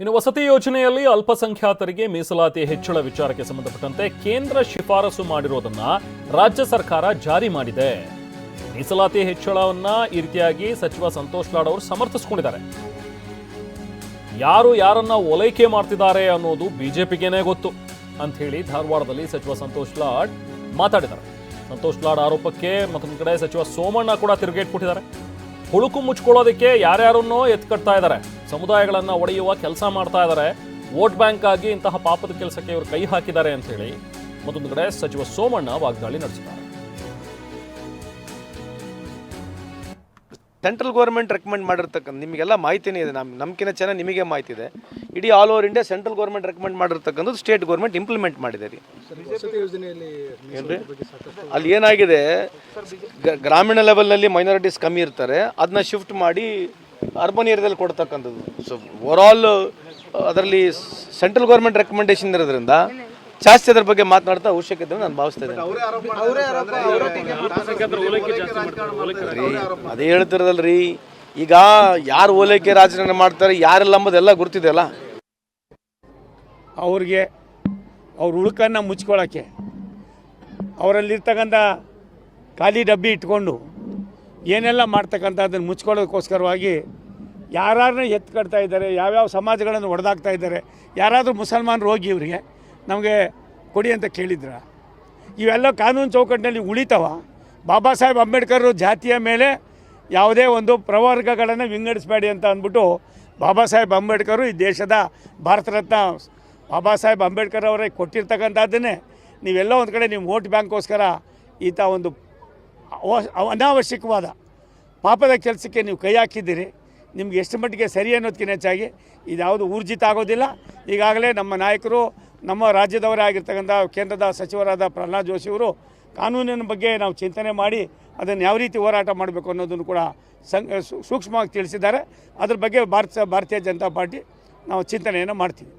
ಇನ್ನು ವಸತಿ ಯೋಜನೆಯಲ್ಲಿ ಅಲ್ಪಸಂಖ್ಯಾತರಿಗೆ ಮೀಸಲಾತಿ ಹೆಚ್ಚಳ ವಿಚಾರಕ್ಕೆ ಸಂಬಂಧಪಟ್ಟಂತೆ ಕೇಂದ್ರ ಶಿಫಾರಸು ಮಾಡಿರೋದನ್ನ ರಾಜ್ಯ ಸರ್ಕಾರ ಜಾರಿ ಮಾಡಿದೆ. ಮೀಸಲಾತಿ ಹೆಚ್ಚಳವನ್ನ ಈ ರೀತಿಯಾಗಿ ಸಚಿವ ಸಂತೋಷ್ ಲಾಡ್ ಅವರು ಸಮರ್ಥಿಸಿಕೊಂಡಿದ್ದಾರೆ. ಯಾರು ಯಾರನ್ನ ಓಲೈಕೆ ಮಾಡ್ತಿದ್ದಾರೆ ಅನ್ನೋದು ಬಿಜೆಪಿಗೇನೆ ಗೊತ್ತು ಅಂತ ಹೇಳಿ ಧಾರವಾಡದಲ್ಲಿ ಸಚಿವ ಸಂತೋಷ್ ಲಾಡ್ ಮಾತಾಡಿದ್ದಾರೆ. ಸಂತೋಷ್ ಲಾಡ್ ಆರೋಪಕ್ಕೆ ಮತ್ತೊಂದು ಕಡೆ ಸಚಿವ ಸೋಮಣ್ಣ ಕೂಡ ತಿರುಗೇಟ್ ಕೊಟ್ಟಿದ್ದಾರೆ. ಹುಳುಕು ಮುಚ್ಕೊಳ್ಳೋದಕ್ಕೆ ಯಾರ್ಯಾರನ್ನೋ ಎತ್ಕಟ್ತಾ ಇದ್ದಾರೆ. ಸಮುದಾಯಗಳನ್ನ ಒಡೆಯುವ ಕೆಲಸ ಮಾಡ್ತಾ ಇದ್ದಾರೆ ವೋಟ್ ಬ್ಯಾಂಕ್ ಆಗಿ ಇಂತಹ ಪಾಪದ ಕೆಲಸಕ್ಕೆ ಇವರು ಕೈ ಹಾಕಿದ್ದಾರೆ ಅಂತ ಹೇಳಿ ಮತ್ತೊಂದು ಕಡೆ ಸಚಿವ ಸೋಮಣ್ಣ ವಾಗ್ದಾಳಿ ನಡೆಸಿದ್ದಾರೆ. ಸೆಂಟ್ರಲ್ ಗೌರ್ಮೆಂಟ್ ರೆಕಮೆಂಡ್ ಮಾಡಿರ್ತಕ್ಕಂಥ ನಿಮಗೆಲ್ಲ ಮಾಹಿತಿನೇ ಇದೆ. ನಮ್ಮ ನಮ್ಕಿನ ಚೆನ್ನಾಗಿ ನಿಮಗೆ ಮಾಹಿತಿ ಇದೆ. ಇಡೀ all over India central government recommend ಮಾಡಿರ್ತಕ್ಕಂಥದ್ದು ಸ್ಟೇಟ್ ಗೌರ್ಮೆಂಟ್ ಇಂಪ್ಲಿಮೆಂಟ್ ಮಾಡಿದೆ ರೀ. ಅಲ್ಲಿ ಏನಾಗಿದೆ ಗ- ಗ್ರಾಮೀಣ ಲೆವೆಲ್ನಲ್ಲಿ ಮೈನಾರಿಟೀಸ್ ಕಮ್ಮಿ ಇರ್ತಾರೆ. ಅದನ್ನ ಶಿಫ್ಟ್ ಮಾಡಿ ಅರ್ಬನ್ ಏರಿಯಾದಲ್ಲಿ ಕೊಡ್ತಕ್ಕಂಥದ್ದು. ಸೊ ಓವರಾಲ್ ಅದರಲ್ಲಿ ಸೆಂಟ್ರಲ್ ಗೌರ್ಮೆಂಟ್ ರೆಕಮೆಂಡೇಶನ್ ಇರೋದ್ರಿಂದ ಜಾಸ್ತಿ ಅದ್ರ ಬಗ್ಗೆ ಮಾತನಾಡ್ತಾ ಅವಶ್ಯಕತೆ ನಾನು ಭಾವಿಸ್ತಾ ಇದ್ದೇನೆ. ಅದೇ ಹೇಳ್ತಿರೋದಲ್ರಿ ಈಗ ಯಾರು ಓಲೈಕೆ ರಾಜಕಾರಣ ಮಾಡ್ತಾರೆ ಯಾರೆಲ್ಲ ಅಂಬೋದೆಲ್ಲ ಗುರ್ತಿದೆಯಲ್ಲ ಅವ್ರಿಗೆ ಅವ್ರ ಉಳುಕನ್ನು ಮುಚ್ಕೊಳ್ಳೋಕ್ಕೆ ಅವರಲ್ಲಿರ್ತಕ್ಕಂಥ ಖಾಲಿ ಡಬ್ಬಿ ಇಟ್ಕೊಂಡು ಏನೆಲ್ಲ ಮಾಡ್ತಕ್ಕಂಥ ಅದನ್ನು ಮುಚ್ಕೊಳ್ಳೋದಕ್ಕೋಸ್ಕರವಾಗಿ ಯಾರನ್ನ ಎತ್ತು ಕಟ್ತಾ ಇದ್ದಾರೆ, ಯಾವ್ಯಾವ ಸಮಾಜಗಳನ್ನು ಒಡೆದಾಗ್ತಾ ಇದ್ದಾರೆ, ಯಾರಾದರೂ ಮುಸಲ್ಮಾನರು ಹೋಗಿ ಇವರಿಗೆ ನಮಗೆ ಕೊಡಿ ಅಂತ ಕೇಳಿದ್ರ? ಇವೆಲ್ಲ ಕಾನೂನು ಚೌಕಟ್ಟಿನಲ್ಲಿ ಉಳಿತಾವ? ಬಾಬಾ ಸಾಹೇಬ್ ಅಂಬೇಡ್ಕರ್ ಜಾತಿಯ ಮೇಲೆ ಯಾವುದೇ ಒಂದು ಪ್ರವರ್ಗಗಳನ್ನು ವಿಂಗಡಿಸಬೇಡಿ ಅಂತ ಅಂದ್ಬಿಟ್ಟು ಬಾಬಾ ಸಾಹೇಬ್ ಅಂಬೇಡ್ಕರು ಈ ದೇಶದ ಭಾರತ ರತ್ನ ಬಾಬಾ ಸಾಹೇಬ್ ಅಂಬೇಡ್ಕರ್ ಅವರೇ ಕೊಟ್ಟಿರ್ತಕ್ಕಂಥದ್ದನ್ನೇ ನೀವೆಲ್ಲ ಒಂದು ಕಡೆ ನೀವು ವೋಟ್ ಬ್ಯಾಂಕ್ಗೋಸ್ಕರ ಈತ ಒಂದು ಅನಾವಶ್ಯಕವಾದ ಪಾಪದ ಕೆಲಸಕ್ಕೆ ನೀವು ಕೈ ಹಾಕಿದ್ದೀರಿ, ನಿಮ್ಗೆ ಎಷ್ಟು ಮಟ್ಟಿಗೆ ಸರಿ ಅನ್ನೋದಕ್ಕಿಂತ ಹೆಚ್ಚಾಗಿ ಇದ್ಯಾವುದು ಊರ್ಜಿತ ಆಗೋದಿಲ್ಲ. ಈಗಾಗಲೇ ನಮ್ಮ ನಾಯಕರು, ನಮ್ಮ ರಾಜ್ಯದವರೇ ಆಗಿರ್ತಕ್ಕಂಥ ಕೇಂದ್ರದ ಸಚಿವರಾದ ಪ್ರಹ್ಲಾದ್ ಜೋಶಿಯವರು ಕಾನೂನಿನ ಬಗ್ಗೆ ನಾವು ಚಿಂತನೆ ಮಾಡಿ ಅದನ್ನು ಯಾವ ರೀತಿ ಹೋರಾಟ ಮಾಡಬೇಕು ಅನ್ನೋದನ್ನು ಕೂಡ ಸಂಘ ಸೂಕ್ಷ್ಮವಾಗಿ ತಿಳಿಸಿದ್ದಾರೆ. ಅದ್ರ ಬಗ್ಗೆ ಭಾರತ, ಭಾರತೀಯ ಜನತಾ ಪಾರ್ಟಿ ನಾವು ಚಿಂತನೆಯನ್ನು ಮಾಡ್ತೀವಿ.